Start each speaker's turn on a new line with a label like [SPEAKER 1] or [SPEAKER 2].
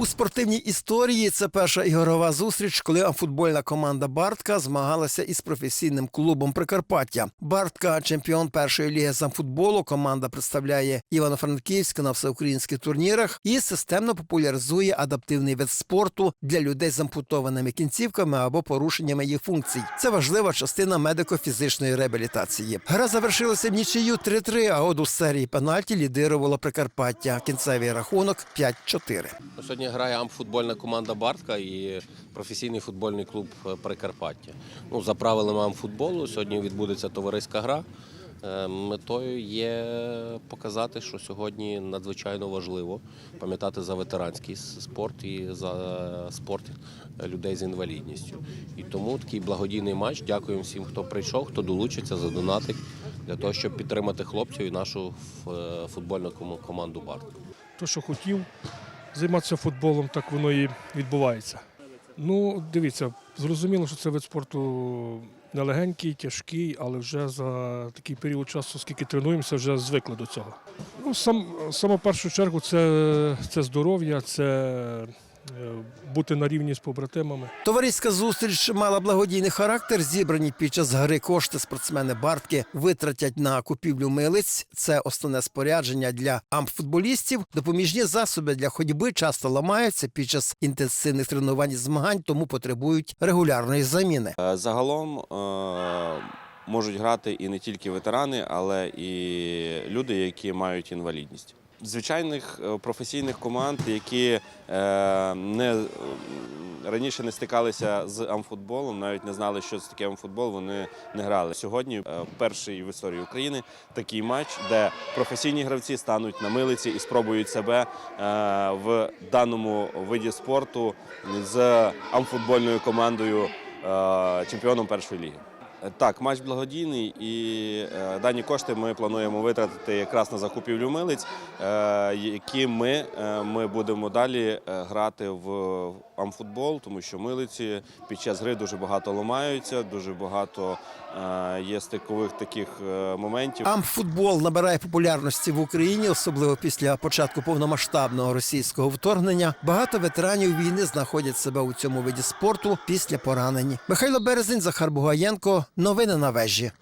[SPEAKER 1] У спортивній історії це перша ігрова зустріч, коли амфутбольна команда Бартка змагалася із професійним клубом Прикарпаття. Бартка, чемпіон першої ліги з амфутболу. Команда представляє Івано-Франківськ на всеукраїнських турнірах і системно популяризує адаптивний вид спорту для людей з ампутованими кінцівками або порушеннями їх функцій. Це важлива частина медико-фізичної реабілітації. Гра завершилася в нічию 3-3, а от у серії пенальті лідирувало Прикарпаття. Кінцевий рахунок 5-4.
[SPEAKER 2] Ну, Сьогодні грає амфутбольна команда Бартка і професійний футбольний клуб е, Прикарпаття. Ну, за правилами амфутболу сьогодні відбудеться товариська гра. Е, Метою є показати, що сьогодні надзвичайно важливо пам'ятати за ветеранський спорт і за спорт людей з інвалідністю. І тому такий благодійний матч. Дякуємо всім, хто прийшов, хто долучиться, задонатить для того, щоб підтримати хлопців і нашу е, футбольну команду Бартка.
[SPEAKER 3] То, що хотів займатися футболом, так воно і відбувається. Ну, дивіться, зрозуміло, що це вид спорту нелегенький, тяжкий, але вже за такий період часу, скільки тренуємося, вже звикли до цього. Ну, сам, саме першу чергу, це, це здоров'я, це бути на рівні з побратимами.
[SPEAKER 1] Товариська зустріч мала благодійний характер. Зібрані під час гри кошти спортсмени Бартки витратять на купівлю милиць. Це основне спорядження для амфутболістів. Допоміжні засоби для ходьби часто ламаються під час інтенсивних тренувань і змагань, тому потребують регулярної заміни.
[SPEAKER 4] Е, Загалом е, можуть грати і не тільки ветерани, але і люди, які мають інвалідність. Звичайних е, професійних команд, які е, не раніше не стикалися з амфутболом, навіть не знали, що це таке амфутбол, вони не грали. Сьогодні е, перший в історії України такий матч, де професійні гравці стануть на милиці і спробують себе в даному виді спорту з амфутбольною командою чемпіоном першої ліги. Е, Так, матч благодійний, і е, дані кошти ми плануємо витратити якраз на закупівлю милиць, е, які ми, ми будемо далі грати в амфутбол, тому що милиці під час гри дуже багато ламаються, дуже багато є стикових таких моментів.
[SPEAKER 1] Амфутбол набирає популярності в Україні, особливо після початку повномасштабного російського вторгнення. Багато ветеранів війни знаходять себе у цьому виді спорту після поранень. Михайло Березин, Захар Бугаєнко. Новини на вежі.